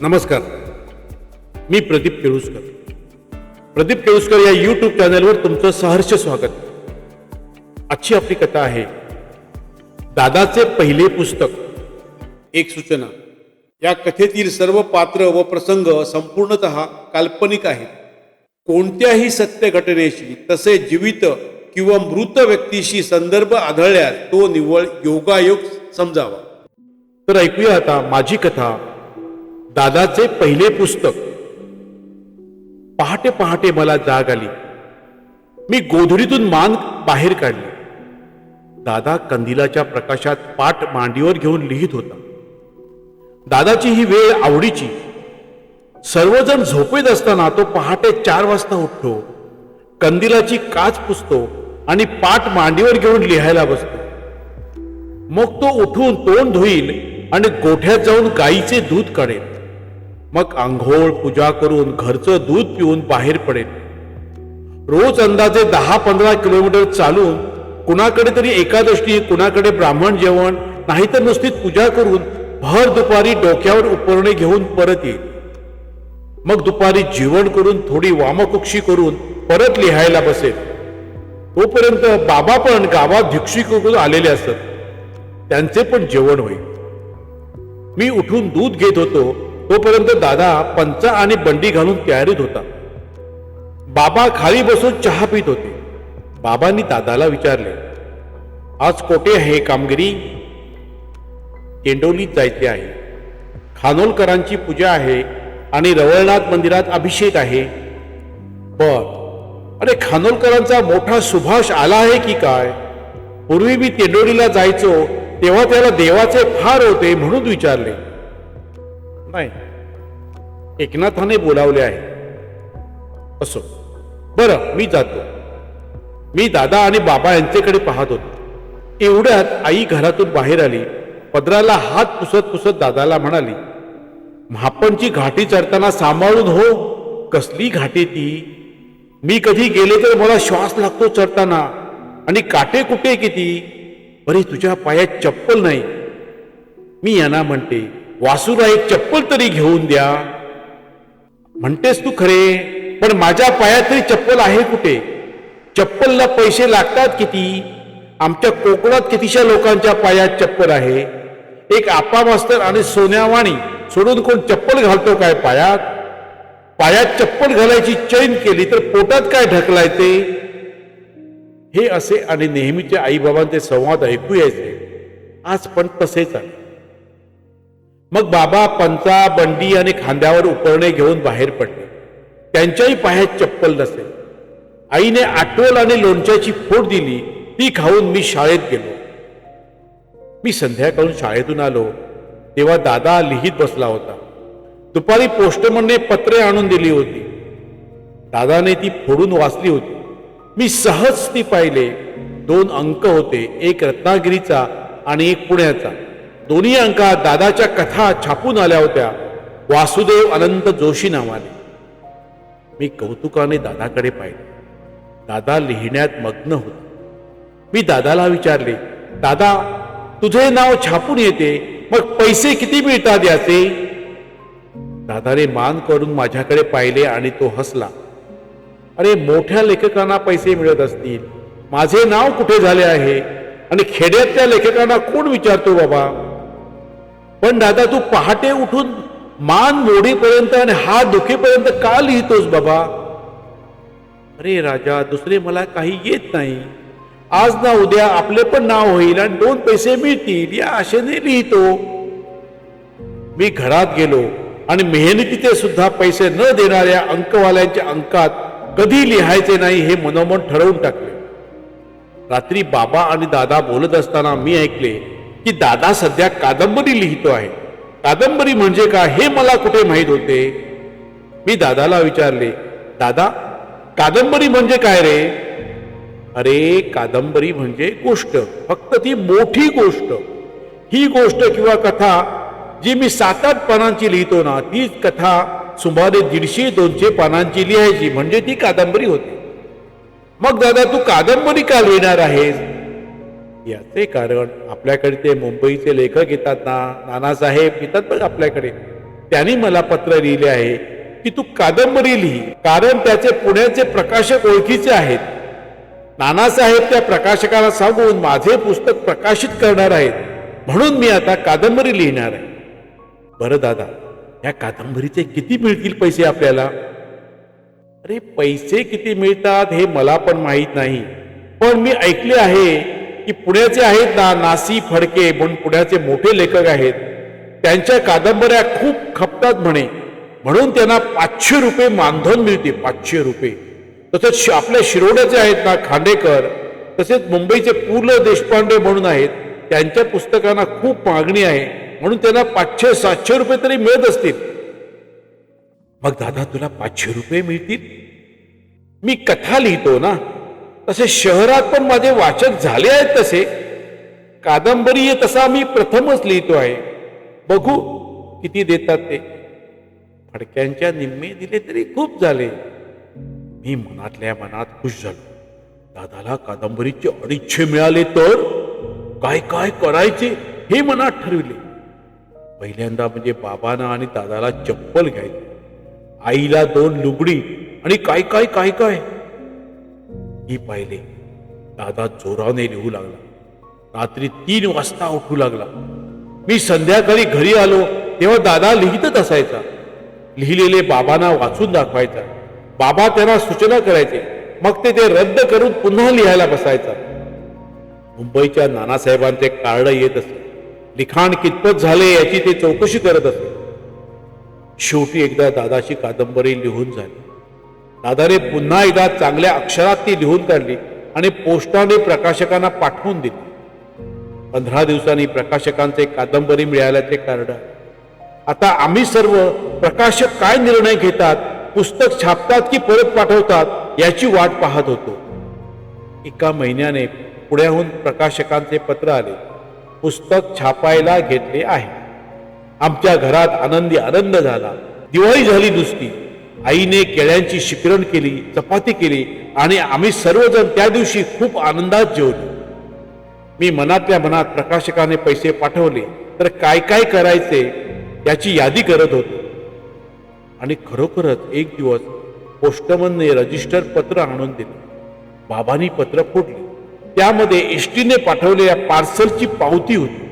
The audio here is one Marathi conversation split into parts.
नमस्कार. मी प्रदीप केळुसकर. प्रदीप केळुसकर या यूट्यूब चॅनलवर तुमचं सहर्ष स्वागत. आजची आपली कथा आहे दादाचे पहिले पुस्तक एक सूचना. या कथेतील सर्व पात्र व प्रसंग संपूर्णत काल्पनिक आहेत. कोणत्याही सत्य घटनेशी तसे जीवित किंवा मृत व्यक्तीशी संदर्भ आढळल्यास तो निव्वळ योगायोग समजावा. तर ऐकूया आता माझी कथा. दादाचे पहिले पुस्तक. पहाटे पहाटे मला जाग आली. मी गोधडीतून मान बाहेर काढली. दादा कंदिलाच्या प्रकाशात पाठ मांडीवर घेऊन लिहित होता. दादाची ही वेळ आवडीची. सर्वजण झोपेत असताना तो पहाटे चार वाजता उठतो. कंदिलाची काच पुसतो आणि पाठ मांडीवर घेऊन लिहायला बसतो. मग तो उठून तोंड धुईल आणि गोठ्यात जाऊन गाईचे दूध काढेल. मग आंघोळ पूजा करून घरचं दूध पिऊन बाहेर पडेल. रोज अंदाजे दहा पंधरा किलोमीटर चालून कुणाकडे तरी एकादशी कुणाकडे ब्राह्मण जेवण नाहीतर नुसतीच पूजा करून भर दुपारी डोक्यावर उपरणे घेऊन परत येईल. मग दुपारी जेवण करून थोडी वामकुक्षी करून परत लिहायला बसेल. तोपर्यंत बाबा पण गावात भिक्षुक आलेले असत त्यांचे पण जेवण होईल. मी उठून दूध घेत होतो. तोपर्यंत दादा पंचा आणि बंडी घालून तयारीत होता. बाबा खाली बसून चहा पित होते. बाबांनी दादाला विचारले आज कोठे आहे कामगिरी? केंडोलीत जायचे आहे. खानोलकरांची पूजा आहे आणि रवळनाथ मंदिरात अभिषेक आहे. पण अरे खानोलकरांचा मोठा सुभाष आला आहे की काय? पूर्वी मी तेंडोलीला जायचो तेव्हा त्याला देवाचे फार होते म्हणून विचारले. नाही. एकनाथाने बोलावले आहे. असो. बरं मी जातो. मी दादा आणि बाबा यांच्याकडे पाहत होतो. एवढ्यात आई घरातून बाहेर आली. पदराला हात पुसत पुसत दादाला म्हणाली म्हापणची घाटी चढताना सांभाळून हो. कसली घाटी ती? मी कधी गेले तर मला श्वास लागतो चढताना. आणि काटे कुठे किती? अरे तुझ्या पायात चप्पल नाही. मी यांना म्हणते वासूला एक चप्पल तरी घेऊन द्या. म्हणतेस तू खरे पण माझ्या पायात तरी चप्पल आहे कुठे? चप्पलला पैसे लागतात किती? आमच्या कोकणात कितीशा लोकांच्या पायात चप्पल आहे? एक आपा मास्तर आणि सोन्यावाणी सोडून कोण चप्पल घालतो काय पायात? पायात चप्पल घालायची चैन केली तर पोटात काय ढकलाय ते? हे असे आणि नेहमीचे आईबाबांचे संवाद ऐकू यायचे आज पण तसेच आहे. मग बाबा पंचा बंडी आणि खांद्यावर उपरणे घेऊन बाहेर पडले. त्यांच्याही पायात चप्पल नसे. आईने आटोल आणि लोणच्याची फोड दिली ती खाऊन मी शाळेत गेलो. मी संध्याकाळून शाळेतून आलो तेव्हा दादा लिहित बसला होता. दुपारी पोस्टमनने पत्रे आणून दिली होती. दादाने ती फोडून वाचली होती. मी सहज ती पाहिले. दोन अंक होते एक रत्नागिरीचा आणि एक पुण्याचा. दोन्ही अंकात दादाच्या कथा छापून आल्या होत्या. वासुदेव अनंत जोशी नावाने. मी कौतुकाने दादाकडे पाहिले. दादा लिहिण्यात मग्न होता. मी दादाला विचारले दादा तुझे नाव छापून येते मग पैसे किती मिळतात याचे? दादाने मान करून माझ्याकडे पाहिले आणि तो हसला. अरे मोठ्या लेखकांना पैसे मिळत असतील. माझे नाव कुठे झाले आहे? आणि खेड्यातल्या लेखकांना कोण विचारतो बाबा? पण दादा तू पहाटे उठून मान मोडीपर्यंत आणि हात दुखेपर्यंत का लिहितोस बाबा? अरे राजा दुसरे मला काही येत नाही. आज ना उद्या आपले पण नाव होईल आणि दोन पैसे मिळतील या आशेने लिहितो. मी घरात गेलो आणि मेहनतीचे सुद्धा पैसे न देणाऱ्या अंकवाल्यांच्या अंकात कधी लिहायचे नाही हे मनोमन ठरवून टाकले. रात्री बाबा आणि दादा बोलत असताना मी ऐकले की दादा सध्या कादंबरी लिहितो आहे. कादंबरी म्हणजे काय हे मला कुठे माहीत होते? मी दादाला विचारले दादा कादंबरी म्हणजे काय रे? अरे कादंबरी म्हणजे गोष्ट फक्त ती मोठी गोष्ट. ही गोष्ट किंवा कथा जी मी सात आठ पानांची लिहितो ना तीच कथा सुमारे दीडशे दोनशे पानांची लिहायची म्हणजे ती कादंबरी होती. मग दादा तू कादंबरी का लिहिणार आहेस? याचे कारण आपल्याकडे ते मुंबईचे लेखक येतात ना नानासाहेब येतात बघ आपल्याकडे. त्यांनी मला पत्र लिहिले आहे की तू कादंबरी लिही कारण त्याचे पुण्याचे प्रकाशक ओळखीचे आहेत. नानासाहेब त्या प्रकाशकाला सांगून माझे पुस्तक प्रकाशित करणार आहेत म्हणून मी आता कादंबरी लिहिणार आहे. बरं दादा या कादंबरीचे किती मिळतील पैसे आपल्याला? अरे पैसे किती मिळतात हे मला पण माहीत नाही पण मी ऐकले आहे की पुण्याचे आहेत ना नासी फडके म्हणून पुण्याचे मोठे लेखक आहेत. त्यांच्या कादंबऱ्या खूप खपतात म्हणे. म्हणून त्यांना पाचशे रुपये मानधन मिळते पाचशे रुपये. तसंच आपल्या शिरोड्याचे आहेत ना खांडेकर तसेच मुंबईचे पु ल देशपांडे म्हणून आहेत. त्यांच्या पुस्तकांना खूप मागणी आहे. म्हणून त्यांना पाचशे सातशे रुपये तरी मिळत असतील. मग दादा तुला पाचशे रुपये मिळतील? मी कथा लिहितो ना. तसे शहरात पण माझे वाचक झाले आहेत तसे. कादंबरी तसा मी प्रथमच लिहितो आहे. बघू किती देतात ते. फडक्यांच्या निम्मे दिले तरी खूप झाले. मी मनातल्या मनात खुश झालो. दादाला कादंबरीचे अडीचशे मिळाले तर काय काय करायचे हे मनात ठरविले. पहिल्यांदा म्हणजे बाबांना आणि दादाला चप्पल घ्यायची आईला दोन लुगडी आणि काय काय काय काय. मी पाहिले. दादा जोराने लिहू लागला. रात्री तीन वाजता उठू लागला. मी संध्याकाळी घरी आलो तेव्हा दादा लिहितच असायचा. लिहिलेले बाबांना वाचून दाखवायचा. बाबा त्यांना सूचना करायचे. मग ते ते रद्द करून पुन्हा लिहायला बसायचा. मुंबईच्या नानासाहेबांचे कार्ड येत असे. लिखाण कितपत झाले याची ते चौकशी करत असे. शेवटी एकदा दादाची कादंबरी लिहून झाली. दादाने पुन्हा एकदा चांगल्या अक्षरात ती लिहून काढली आणि पोस्टाने प्रकाशकांना पाठवून दिली. पंधरा दिवसांनी प्रकाशकांचे कादंबरी मिळाल्याचे कार्ड आता आम्ही सर्व प्रकाशक काय निर्णय घेतात पुस्तक छापतात की परत पाठवतात याची वाट पाहत होतो. एका महिन्याने पुण्याहून प्रकाशकांचे पत्र आले. पुस्तक छापायला घेतले आहे. आमच्या घरात आनंदी आनंद झाला. दिवाळी झाली नुसती. आईने केळ्यांची शिकरण केली चपाती केली आणि आम्ही सर्वजण त्या दिवशी खूप आनंदात जेवलो. मी मनातल्या मनात प्रकाशकाने पैसे पाठवले तर काय काय करायचे याची यादी करत होतो. आणि खरोखरच एक दिवस पोस्टमनने रजिस्टर पत्र आणून दिले. बाबांनी पत्र फोडले. त्यामध्ये एसटीने पाठवलेल्या पार्सलची पावती होती.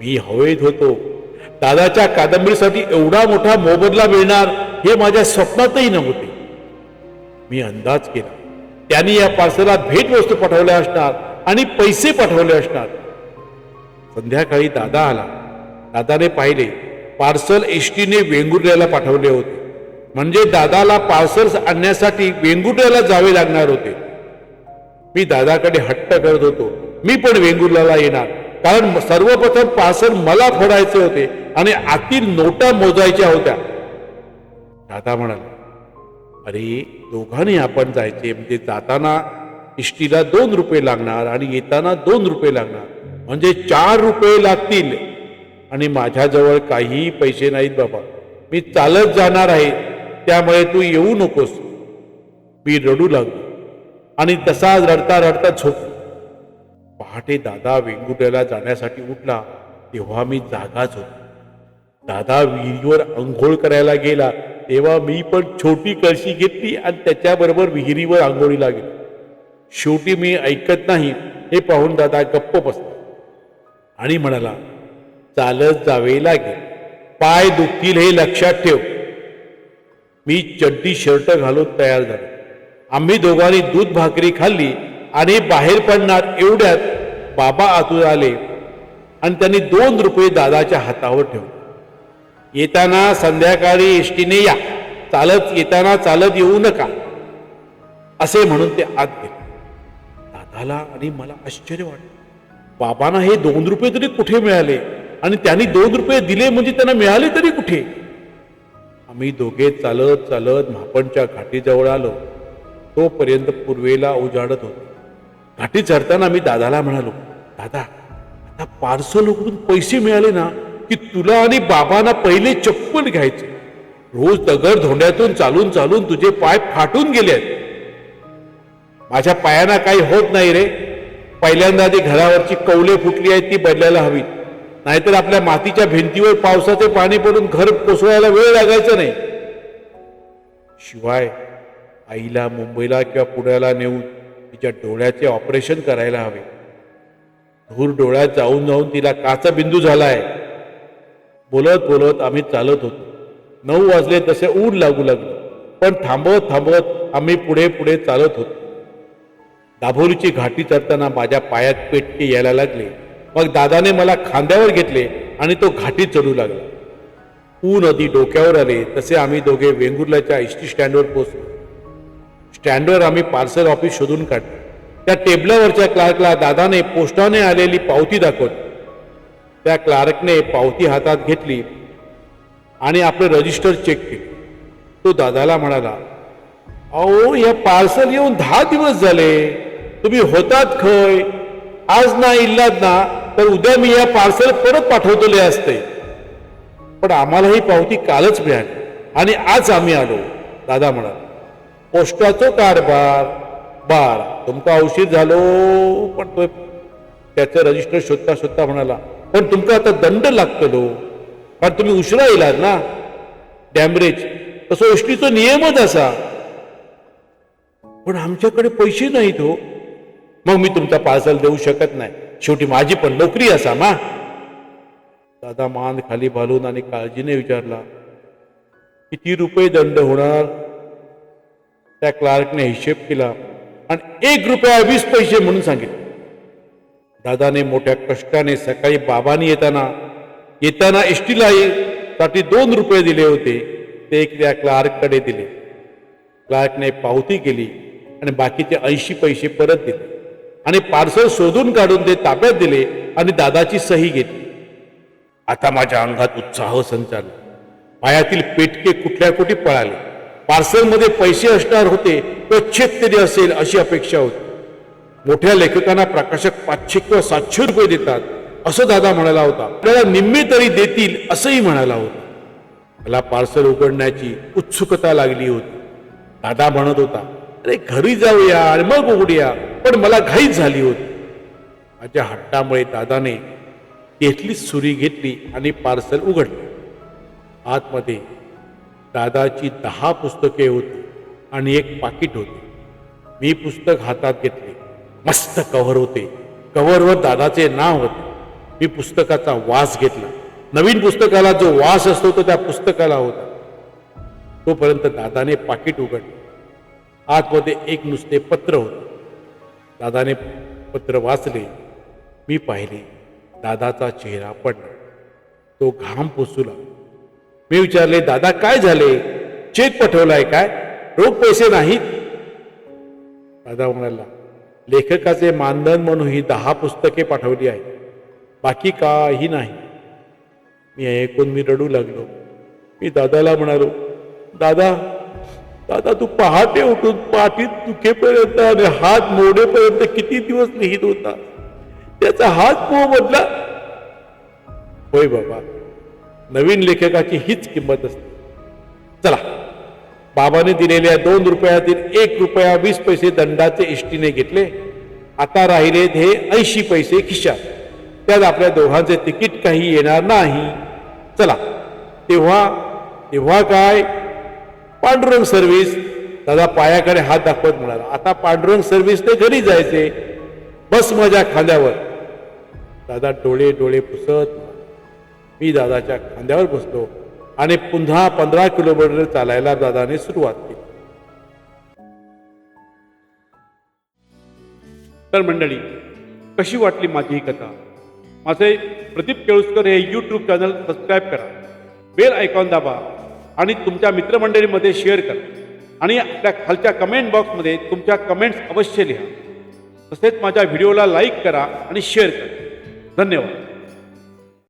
मी हवेत होतो दादाच्या कादंबरीसाठी एवढा मोठा मोबदला मिळणार हे माझ्या स्वप्नातही नव्हते. मी अंदाज केला. त्यांनी या पार्सलात भेटवस्तू पाठवल्या असणार आणि पैसे पाठवले असणार. संध्याकाळी दादा आला. दादाने पाहिले पार्सल एसटीने वेंगुर्ल्याला पाठवले होते. म्हणजे दादाला पार्सल्स आणण्यासाठी वेंगुर्ल्याला जावे लागणार होते. मी दादाकडे हट्ट करत होतो. मी पण वेंगुर्ल्याला येणार. कारण सर्वप्रथम पार्सल मला फोडायचे होते आणि आतील नोटा मोजायच्या होत्या. दादा म्हणाले अरे दोघांनी आपण जायचे म्हणजे जाताना इष्टीला दोन रुपये लागणार आणि येताना दोन रुपये लागणार. म्हणजे चार रुपये लागतील. आणि माझ्याजवळ काहीही पैसे नाहीत बाबा. मी चालत जाणार आहे. त्यामुळे तू येऊ नकोस. मी रडू लागलो आणि तसाच रडता रडता झोपलो पहाटे दादा वेंगुट्याला जाण्यासाठी उठला. तेव्हा मी जागाच होतो दादा विहिरीवर अंघोळ करायला गेला तेव्हा मी पण छोटी कळशी घेतली आणि त्याच्याबरोबर विहिरीवर आंघोळीला गेलो शेवटी मी ऐकत नाही हे पाहून दादा गप्प बसला आणि म्हणाला चालत जावे लागेल. पाय दुखतील हे लक्षात ठेव. मी चड्डी शर्ट घालून तयार झालो. आम्ही दोघांनी दूध भाकरी खाल्ली आणि बाहेर पडणार एवढ्यात बाबा आतून आले आणि त्यांनी दोन रुपये दादाच्या हातावर ठेवले. येताना संध्याकाळी एसटीने या. चालत येताना चालत येऊ नका. असे म्हणून ते आत गेले. दादाला आणि मला आश्चर्य वाटलं. बाबांना हे दोन रुपये तरी कुठे मिळाले? आणि त्यांनी दोन रुपये दिले म्हणजे त्यांना मिळाले तरी कुठे? आम्ही दोघे चालत चालत म्हापणच्या घाटीजवळ आलो. तोपर्यंत पूर्वेला उजाडत होतो. घाटी चढताना मी दादाला म्हणालो दादा आता पार्सल उघडून पैसे मिळाले ना? की तुला आणि बाबांना पहिले चप्पल घ्यायचे. रोज दगड धोंड्यातून चालून चालून तुझे पाय फाटून गेले आहेत. माझ्या पायांना काही होत नाही रे. पहिल्यांदा ती घरावरची कौले फुटली आहेत ती बदलायला हवी. नाहीतर आपल्या मातीच्या भिंतीवर पावसाचे पाणी पडून घर कोसळायला वेळ लागायचा नाही. शिवाय आईला मुंबईला किंवा पुण्याला नेऊन तिच्या डोळ्याचे ऑपरेशन करायला हवे. धूर डोळ्यात जाऊन जाऊन तिला काचा बिंदू झाला आहे बोलत बोलत आम्ही चालत होतो. नऊ वाजले तसे ऊन लागू लागलं. पण थांबवत थांबवत आम्ही पुढे पुढे चालत होतो. दाभोलीची घाटी चढताना माझ्या पायात पेटके यायला लागले. मग दादाने मला खांद्यावर घेतले आणि तो घाटीत चढू लागला. ऊन नदी डोक्यावर आले तसे आम्ही दोघे वेंगुर्ल्याच्या एस टी स्टँडवर पोहोचलो. स्टँडवर आम्ही पार्सल ऑफिस शोधून काढले. त्या टेबलावरच्या क्लार्कला दादाने पोस्टाने आलेली पावती दाखवली. त्या क्लार्कने पावती हातात घेतली आणि आपलं रजिस्टर चेक केलं. तो दादाला म्हणाला अहो हे पार्सल येऊन दहा दिवस झाले. तुम्ही होतात खय? आज ना इल्लात ना तर उद्या मी या पार्सल परत पाठवतले असते. पण आम्हाला ही पावती कालच मिळाली आणि आज आम्ही आलो. दादा म्हणाला पोस्टाचो कारभार. बार तुमका औषध झालो पण तो त्याचं रजिस्टर शोधता शोधता म्हणाला पण तुमका आता दंड लागतलो कारण तुम्ही उशिरा येलात ना. डॅमरेज तसं एसटीचा नियमच असा. पण आमच्याकडे पैसे नाहीत हो. मग मी तुमचा पार्सल देऊ शकत नाही. शेवटी माझी पण नोकरी असा मा. दादा मान खाली घालून आणि काळजीने विचारला किती रुपये दंड होणार? त्या क्लार्कने हिशेब केला आणि एक रुपया वीस पैसे म्हणून सांगितले. दादाने मोठ्या कष्टाने सकाळी बाबांनी येताना येताना एसटीला साठी दोन रुपये दिले होते. ते एक त्या क्लार्ककडे दिले. क्लार्कने पावती केली आणि बाकीचे ऐंशी पैसे परत दिले. आणि पार्सल शोधून काढून ते ताब्यात दिले आणि दादाची सही घेतली. आता माझ्या अंगात उत्साह संचारला. पायातील पेटके कुठल्या कुठे पळाले? पार्सलमध्ये पैसे असणार होते तो चेक तरी असेल अशी अपेक्षा होती. मोठ्या लेखकांना प्रकाशक पाचशे किंवा सातशे रुपये देतात. असं दादा म्हणाला होता. आपल्याला निम्मे तरी देतील असंही म्हणाला होता. मला पार्सल उघडण्याची उत्सुकता लागली होती. दादा म्हणत होता अरे घरी जाऊया आणि मग उघडूया पण मला घाईच झाली होती. माझ्या हट्टामुळे दादाने तेथलीच सुरी घेतली आणि पार्सल उघडले. आतमध्ये दादाची दहा पुस्तके होती आणि एक पाकिट होते. मी पुस्तक हातात घेतले. मस्त कव्हर होते. कव्हरवर दादाचे नाव होते. मी पुस्तकाचा वास घेतला. नवीन पुस्तकाला जो वास असतो तो त्या पुस्तकाला होता. तोपर्यंत दादाने पाकिट उघडलं. आतमध्ये एक नुसते पत्र होते. दादाने पत्र वाचले. मी पाहिले. दादाचा चेहरा पडला. तो घाम पोसूला. मी विचारले दादा काय झाले? चेक पठवलाय काय? रोख पैसे नाहीत? दादा म्हणाला लेखकाचे मानधन म्हणून ही दहा पुस्तके पाठवली आहेत. बाकी काही नाही. मी ऐकून मी रडू लागलो. मी दादाला म्हणालो दादा दादा तू पहाटे उठून पाठीत दुखेपर्यंत आणि हात मोडेपर्यंत किती दिवस लिहित होता? त्याचा हात मोबदला होय बाबा नवीन लेखकाची हीच किंमत असते. चला बाबाने दिलेल्या दोन रुपयातील एक रुपया वीस पैसे दंडाचे इष्टीने घेतले. आता राहिलेत हे ऐंशी पैसे खिशात. त्यात आपल्या दोघांचे तिकीट काही येणार नाही. चला तेव्हा तेव्हा काय? पांडुरंग सर्व्हिस. दादा पायाकडे हात दाखवत म्हणाला आता पांडुरंग सर्व्हिसने घरी जायचे. बस माझ्या खांद्यावर. दादा डोळे डोळे पुसत मी दादाच्या खांद्यावर बसलो. आणि पुन्हा पंधरा किलोमीटर चालायला दादाने सुरुवात केली. तर मंडळी कशी वाटली माझी ही कथा? माझे प्रदीप केळुसकर हे यूट्यूब चॅनल सबस्क्राईब करा. बेल आयकॉन दाबा आणि तुमच्या मित्रमंडळीमध्ये शेअर करा. आणि आपल्या खालच्या कमेंट बॉक्समध्ये तुमच्या कमेंट्स अवश्य लिहा. तसेच माझ्या व्हिडिओला लाईक करा आणि शेअर करा. धन्यवाद.